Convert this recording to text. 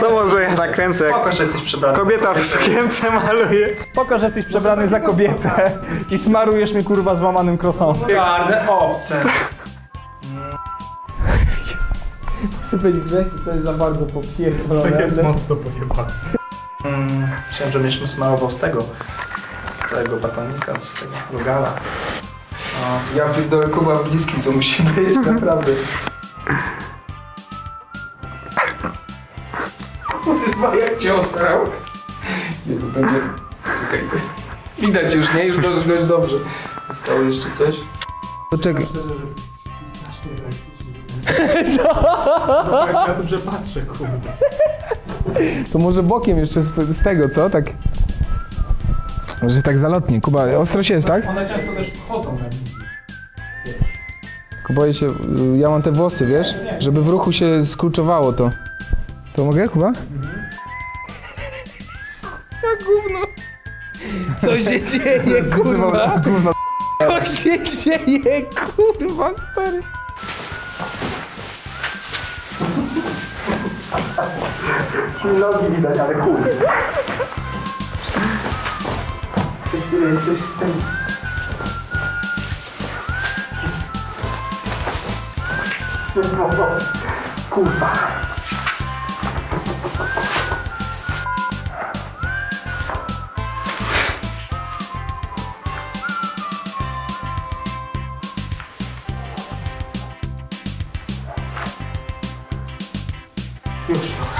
To może ja nakręcę. jak Spoko, że jesteś przebrany. Kobieta w sukience maluje. Spoko, że jesteś przebrany za kobietę i smarujesz mi kurwa złamanym croissantem. Czarne owce. Chcę być grześ, to jest za bardzo popierdolone. mocno pojebane. Mm, myślałem, że będziesz smarował z tego. Z całego batonika, z tego rogala. O, Ja pierdolę, Kuba bliskim to musi być, naprawdę. Kurwa, jak cię osrał. Jezu, będzie... Czekaj. Widać już, nie? Już dość, dość dobrze. Zostało jeszcze coś? Poczekaj. Ja dobrze patrzę, kurde. To może bokiem jeszcze z, z tego, co? Tak... Może tak zalotnie. Kuba, ostrość jest, tak? One często też wchodzą na wizję. Tylko boję się, ja mam te włosy, wiesz? Żeby w ruchu się skluczowało to. To mogę, Kuba? Jak gówno. Co się dzieje, kurwa? Co się dzieje, kurwa, stary? Nogi widać, ale kurde. Jesteś z tym... Z tym Kurwa. 又是他。